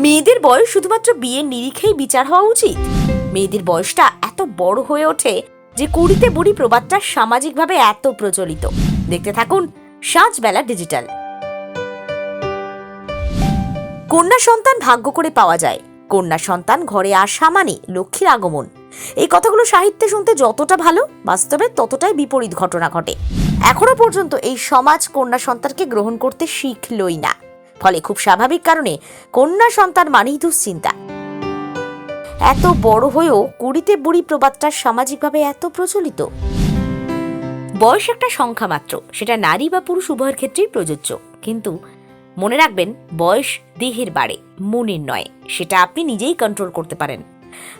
মেয়েদের বয়স শুধুমাত্র বিয়ের নিরিখেই বিচার হওয়া উচিত? মেয়েদের বয়সটা এত বড় হয়ে ওঠে যে কুড়িতে বুড়ি প্রবাদটা সামাজিকভাবে এত প্রচলিত। দেখতে থাকুন সাঁঝবেলা ডিজিটাল। কন্যা সন্তান ভাগ্য করে পাওয়া যায়। কন্যা সন্তান ঘরে আসা মানে লক্ষ্মীর আগমন। এই কথাগুলো সাহিত্যে শুনতে যতটা ভালো, বাস্তবে ততটাই বিপরীত ঘটনা ঘটে। এখনও পর্যন্ত এই সমাজ কন্যা সন্তানকে গ্রহণ করতে শিখলই না। ফলে খুব স্বাভাবিক কারণে কন্যা সন্তান মানেই দুশ্চিন্তা। এত বড় হয়েও কুড়িতে বুড়ি প্রবাদটা সামাজিকভাবে এত প্রচলিত। বয়স একটা সংখ্যা মাত্র, সেটা নারী বা পুরুষ উভয়ের ক্ষেত্রেই প্রযোজ্য। কিন্তু মনে রাখবেন, বয়স দেহের বাড়ে, মনের নয়, সেটা আপনি নিজেই কন্ট্রোল করতে পারেন।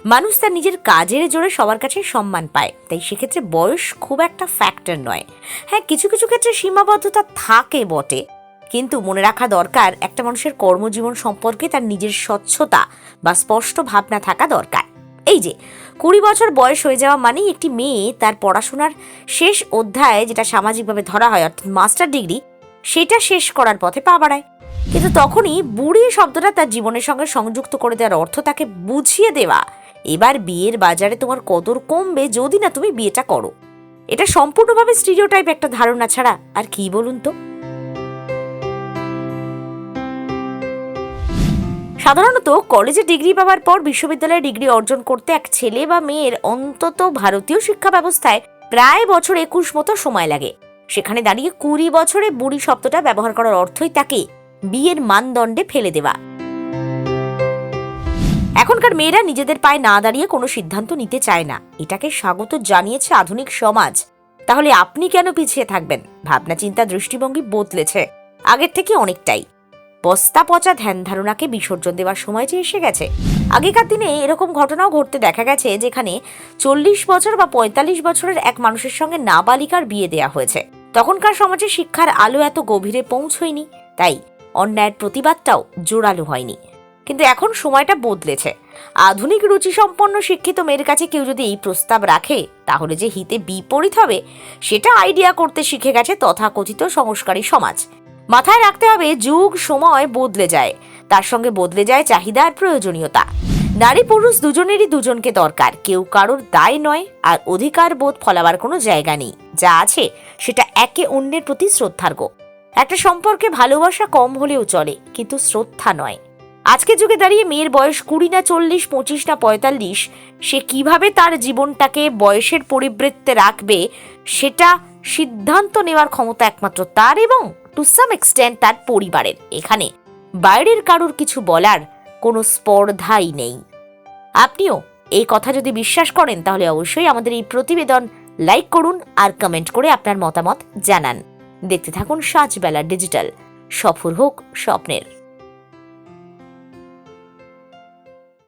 মানুষ তার নিজের কাজের জোরে সবার কাছে সম্মান পায়, তাই সেক্ষেত্রে বয়স খুব একটা ফ্যাক্টর নয়। হ্যাঁ কিছু কিছু ক্ষেত্রে সীমাবদ্ধতা থাকে বটে। কিন্তু মনে রাখা দরকার, একটা মানুষের কর্মজীবন সম্পর্কে তার নিজের স্বচ্ছতা বা স্পষ্ট ভাবনা থাকা দরকার। এই যে, কুড়ি বছর বয়স হয়ে যাওয়া মানেই একটি মেয়ে তার পড়াশোনার শেষ অধ্যায়, যেটা সামাজিকভাবে ধরা হয়, অর্থাৎ মাস্টার ডিগ্রি, সেটা শেষ করার পথে পা বাড়ায়। কিন্তু তখনই বুড়ি শব্দটা তার জীবনের সঙ্গে সংযুক্ত করে দেওয়ার অর্থ তাকে বুঝিয়ে দেওয়া, এবার বিয়ের বাজারে তোমার কদর কমবে যদি না তুমি বিয়েটা করো। এটা সম্পূর্ণভাবে স্টিরিওটাইপ একটা ধারণা ছাড়া আর কি বলুন তো? সাধারণত কলেজে ডিগ্রি পাওয়ার পর বিশ্ববিদ্যালয়ে ডিগ্রি অর্জন করতে এক ছেলে বা মেয়ের অন্তত ভারতীয় শিক্ষা ব্যবস্থায় প্রায় বছর একুশ মতো সময় লাগে। সেখানে দাঁড়িয়ে কুড়ি বছরে বুড়ি শব্দটা ব্যবহার করার অর্থই তাকে বিয়ের মানদণ্ডে ফেলে দেওয়া। এখনকার মেয়েরা নিজেদের পায়ে না দাঁড়িয়ে কোনো সিদ্ধান্ত নিতে চায় না। এটাকে স্বাগত জানিয়েছে আধুনিক সমাজ। তাহলে আপনি কেন পিছিয়ে থাকবেন? ভাবনা চিন্তা দৃষ্টিভঙ্গি বদলেছে। আগের থেকে অনেকটাই। বস্তা পচা ধ্যান ধারণাকে বিসর্জন দেওয়ার সময় যে এসে গেছে। আগেকার দিনে এরকম ঘটনাও ঘটতে দেখা গেছে, যেখানে চল্লিশ বছর বা পঁয়তাল্লিশ বছরের এক মানুষের সঙ্গে নাবালিকার বিয়ে দেয়া হয়েছে। তখনকার সমাজে শিক্ষার আলো এত গভীরে পৌঁছয়নি, তাই অন্যায়ের প্রতিবাদটাও জোরালো হয়নি। কিন্তু এখন সময়টা বদলেছে। আধুনিক রুচিসম্পন্ন শিক্ষিত মেয়ের কাছে কেউ যদি এই প্রস্তাব রাখে, তাহলে যে হিতে বিপরীত হবে, সেটা আইডিয়া করতে শিখে গেছে তথাকথিত সংস্কারী সমাজ। মাথায় রাখতে হবে যুগ, সময় বদলে যায়। তার সঙ্গে বদলে যায় চাহিদা আর প্রয়োজনীয়তা। নারী পুরুষ দুজনেরই দুজনকে দরকার। কেউ কারোর দায় নয় আর অধিকার বোধ ফলাবার কোনো জায়গা নেই। যা আছে সেটা একে অন্যের প্রতি শ্রদ্ধার্ঘ একটা সম্পর্কে ভালোবাসা কম হলেও চলে, কিন্তু শ্রদ্ধা নয়। আজকের যুগে দাঁড়িয়ে মেয়ের বয়স কুড়ি না চল্লিশ, পঁচিশ না পঁয়তাল্লিশ, সে কীভাবে তার জীবনটাকে বয়সের পরিবৃত্তে রাখবে, সেটা সিদ্ধান্ত নেওয়ার ক্ষমতা একমাত্র তার এবং টু সাম এক্সটেন্ট তার পরিবারের। এখানে বাইরের কারোর কিছু বলার কোনো স্পর্ধাই নেই। আপনিও এই কথা যদি বিশ্বাস করেন, তাহলে অবশ্যই আমাদের এই প্রতিবেদন লাইক করুন আর কমেন্ট করে আপনার মতামত জানান। দেখতে থাকুন সাজবেলা ডিজিটাল। সফর হোক স্বপ্নের।